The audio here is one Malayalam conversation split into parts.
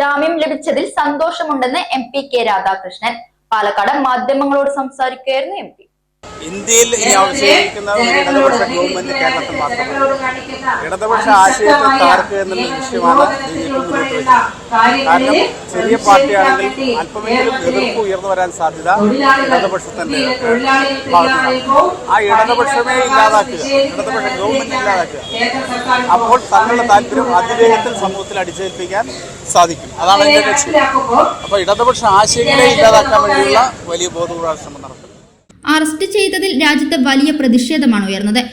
ജാമ്യം ലഭിച്ചതിൽ സന്തോഷമുണ്ടെന്ന് M P K Radhakrishnan. Palakkad മാധ്യമങ്ങളോട് സംസാരിക്കുകയായിരുന്നു എം പി. ഇന്ത്യയിൽ ഇനി അവശേഷിക്കുന്ന ഒരു ഇടതുപക്ഷ ഗവൺമെന്റ് കേരളത്തിൽ മാത്രമാണ് ഇടതുപക്ഷ ആശയത്തെ തകർക്കുക എന്നുള്ള വിഷയമാണ് ബി ജെ പി മുന്നോട്ട് വെച്ചത്. കാരണം ചെറിയ പാർട്ടിയാണെങ്കിൽ അല്പമെങ്കിലും എതിർപ്പ് ഉയർന്നു വരാൻ സാധ്യത ഇടതുപക്ഷത്തിന്റെ ആ ഇടതുപക്ഷമേ ഇല്ലാതാക്കുക. ഇടതുപക്ഷ ഗവൺമെന്റ് ഇല്ലാതാക്കുക. അപ്പോൾ തങ്ങളുടെ താല്പര്യം അതിവേഗത്തിൽ സമൂഹത്തിൽ അടിച്ചേൽപ്പിക്കാൻ സാധിക്കും. അതാണ് എന്റെ ലക്ഷ്യം. അപ്പോൾ ഇടതുപക്ഷ ആശയങ്ങളെ ഇല്ലാതാക്കാൻ വേണ്ടിയുള്ള വലിയ ബോധപൂർവ ശ്രമം നടത്തും അറസ്റ്റ് ചെയ്തതിൽ രാജ്യത്ത് വലിയ പ്രതിഷേധമാണ് ഉയർന്നത്.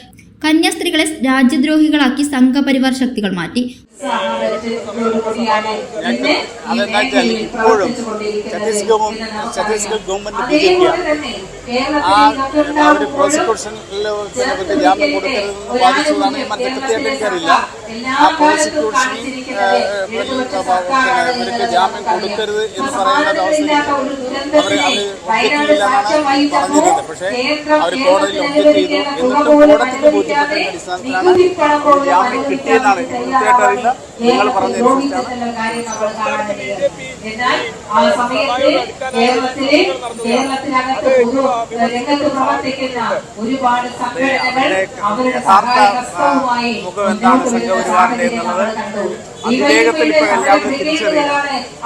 കന്യാസ്ത്രീകളെ രാജ്യദ്രോഹികളാക്കി സംഘപരിവാർ ശക്തികൾ മാറ്റി. അതെന്താ ഇപ്പോഴും ഛത്തീസ്ഗഡും Chhattisgarh government B J P ആ ഒരു പ്രോസിക്യൂഷനിൽ പിന്നെ ജാമ്യം കൊടുക്കരുതെന്ന് വാദിച്ചതാണ്. മറ്റേ കൃത്യമായിട്ട് എനിക്കറിയില്ല. ആ പ്രോസിക്യൂഷനിൽ ഇവർക്ക് ജാമ്യം കൊടുക്കരുത് എന്ന് പറയുന്ന ഒരു അവർ അവർ ഒബ്ജക്റ്റ് പറഞ്ഞിരുന്നത് പക്ഷേ അവർ കോടതിയിൽ ഒബ്ജക്റ്റ് ചെയ്തു. എന്നിട്ട് കോടതിക്ക് ബോധ്യപ്പെട്ടതിന്റെ അടിസ്ഥാനത്തിലാണ് ജാമ്യം കിട്ടിയെന്നാണ് എനിക്ക് കൃത്യമായിട്ട് അറിയില്ല നിങ്ങൾ എന്നാൽ ആ സമയത്ത് കേരളത്തിലെ കേരളത്തിനകത്ത് ഒരു രംഗത്ത് പ്രവർത്തിക്കുന്ന ഒരുപാട് സംഘടനകൾ അവരുടെ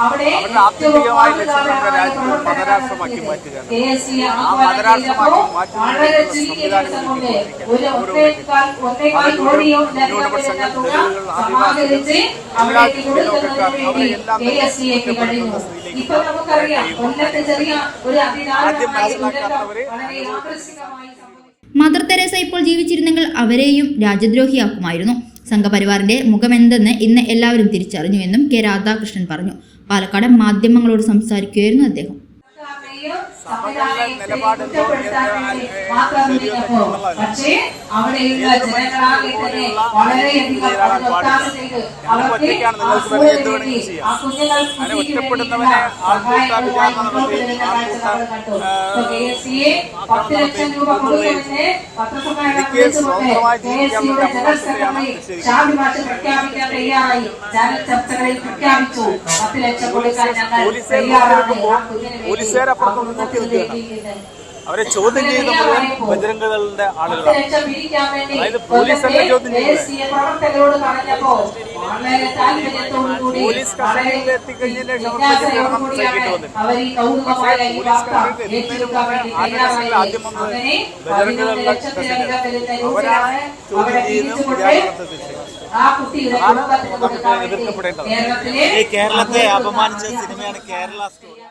അവരുടെ ആത്യന്തികമായ ലക്ഷ്യം നമ്മുടെ രാജ്യത്തെ മതരാഷ്ട്രമാക്കി മാറ്റുകയാണ്. ആ മതരാഷ്ട്രമാക്കി സംവിധാനങ്ങൾ ന്യൂനപക്ഷങ്ങൾ ആദിവാസികൾ അവിടേക്ക് കൊടുക്കുന്നതിന് വേണ്ടി കെ എസ് സിക്ക് കഴിഞ്ഞു ഇപ്പൊ നമുക്കറിയാം കൊല്ലത്തെ ചെറിയ ഒരു അതിദാരുണമായ ദുരന്തം വളരെ ആകർഷകമായി മദർ തെരേസ ഇപ്പോൾ ജീവിച്ചിരുന്നെങ്കിൽ അവരെയും രാജ്യദ്രോഹിയാക്കുമായിരുന്നു. സംഘപരിവാറിന്റെ മുഖമെന്തെന്ന് ഇന്ന് എല്ലാവരും തിരിച്ചറിഞ്ഞുവെന്നും കെ രാധാകൃഷ്ണൻ പറഞ്ഞു. പാലക്കാട് മാധ്യമങ്ങളോട് സംസാരിക്കുകയായിരുന്നു അദ്ദേഹം. പക്ഷേ അവിടെയുള്ള ജനങ്ങളാകെ തന്നെ വളരെയധികം പത്ത് ലക്ഷം രൂപ കൊടുക്കുമെന്ന് പത്രസമ്മേളനം ജനറൽ ഷാബി മാഷ് പ്രഖ്യാപിക്കാൻ തയ്യാറായി. ചാനൽ ചർച്ചകളിൽ പ്രഖ്യാപിച്ചു. പത്ത് ലക്ഷം കൊടുക്കാൻ ഞങ്ങൾ തയ്യാറാണ്. പോലീസുകാരപ്പുറത്തൊന്നും നോക്കി നിൽക്കുകയാണ് അവരെ ചോദ്യം ചെയ്യുന്ന മുഴുവൻ ബജരംഗദളിന്റെ ആളുകളാണ്. അതായത് പോലീസ് തന്നെ ചോദ്യം പോലീസ് കസ്റ്റഡിയിൽ ജനഗണന സഹിക്കേണ്ടി വന്നിട്ടുണ്ട്. ആദ്യം വന്നത് വരുന്ന അവരാണ് ചോദ്യം ചെയ്യുന്നതും കൊടുക്കാൻ എതിർക്കപ്പെടേണ്ടത്? കേരളത്തെ അപമാനിച്ച സിനിമയാണ് കേരള സ്റ്റോറി.